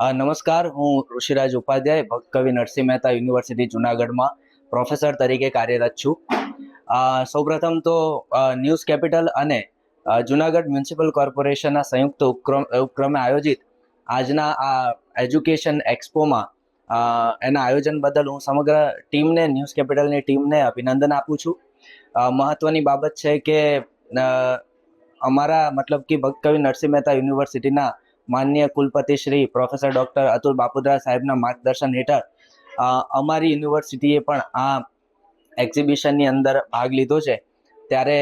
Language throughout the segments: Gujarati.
નમસ્કાર. હું ઋષિરાજ ઉપાધ્યાય, ભક્ત કવિ નરસિંહ મહેતા યુનિવર્સિટી, જુનાગઢમાં પ્રોફેસર તરીકે કાર્યરત છું. સૌપ્રથમ તો ન્યૂઝ કેપિટલ અને જુનાગઢ મ્યુનિસિપલ કોર્પોરેશનના સંયુક્ત ઉપક્રમ, ઉપક્રમે આયોજિત આજના આ એજ્યુકેશન એક્સપોમાં એના આયોજન બદલ હું સમગ્ર ટીમને, ન્યૂઝ કેપિટલની ટીમને અભિનંદન આપું છું. મહત્વની બાબત છે કે અમારા મતલબ કે ભક્ત કવિ નરસિંહ મહેતા યુનિવર્સિટીના માન્ય કુલપતિ શ્રી પ્રોફેસર ડોક્ટર અતુલ બાપુદ્રા સાહેબના માર્ગદર્શન હેઠળ અમારી યુનિવર્સિટીએ પણ આ એક્ઝિબિશનની અંદર ભાગ લીધો છે. ત્યારે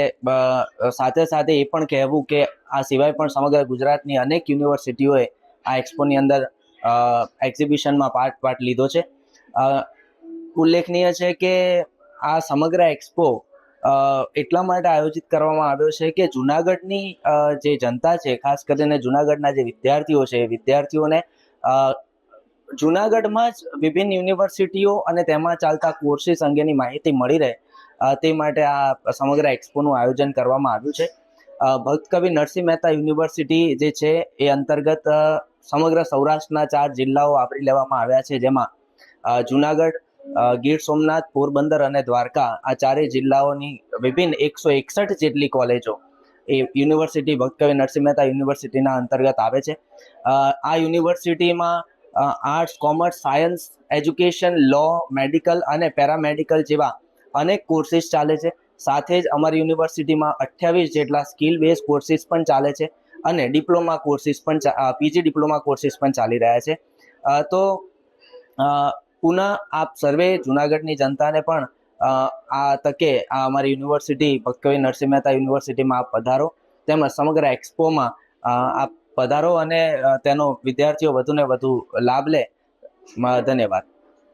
સાથે સાથે એ પણ કહેવું કે આ સિવાય પણ સમગ્ર ગુજરાતની અનેક યુનિવર્સિટીઓએ આ એક્સપોની અંદર એક્ઝિબિશનમાં પાર્ટ પાર્ટ લીધો છે. ઉલ્લેખનીય છે કે આ સમગ્ર એક્સપો એટલા માટે આયોજિત કરવામાં આવ્યો છે કે જુનાગઢની જે જનતા છે, ખાસ કરીને જુનાગઢના જે વિદ્યાર્થીઓ છે, એ વિદ્યાર્થીઓને જુનાગઢમાં જ વિભિન્ન યુનિવર્સિટીઓ અને તેમાં ચાલતા કોર્સીસ અંગેની માહિતી મળી રહે તે માટે આ સમગ્ર એક્સપોનું આયોજન કરવામાં આવ્યું છે. ભક્તકવિ ભક્ત કવિ નરસિંહ મહેતા યુનિવર્સિટી જે છે, એ અંતર્ગત સમગ્ર સૌરાષ્ટ્રના ચાર જિલ્લાઓ આવરી લેવામાં આવ્યા છે, જેમાં જુનાગઢ ગીર સોમનાથ, પોરબંદર અને દ્વારકા આ ચારેય જિલ્લાઓની વિભિન્ન એકસો એકસઠ જેટલી કોલેજો એ યુનિવર્સિટી ભક્તકવિ નરસિંહ મહેતા યુનિવર્સિટીના અંતર્ગત આવે છે. આ યુનિવર્સિટીમાં arts, commerce, science, education, law, medical અને પેરામેડિકલ જેવા અનેક કોર્સીસ ચાલે છે. સાથે જ અમારી યુનિવર્સિટીમાં અઠ્યાવીસ જેટલા સ્કિલ બેઝ કોર્સીસ પણ ચાલે છે અને ડિપ્લોમા કોર્સીસ પણ પીજી ડિપ્લોમા કોર્સીસ પણ ચાલી રહ્યા છે. તો પુનઃ આપ સર્વે જુનાગઢની જનતાને પણ આ તકે આ અમારી યુનિવર્સિટી ભક્ત નરસિંહ મહેતા યુનિવર્સિટીમાં આપ પધારો. તેમજ સમગ્ર એક્સપોમાં આપ પધારો અને તેનો વિદ્યાર્થીઓ વધુને વધુ લાભ લે. ધન્યવાદ.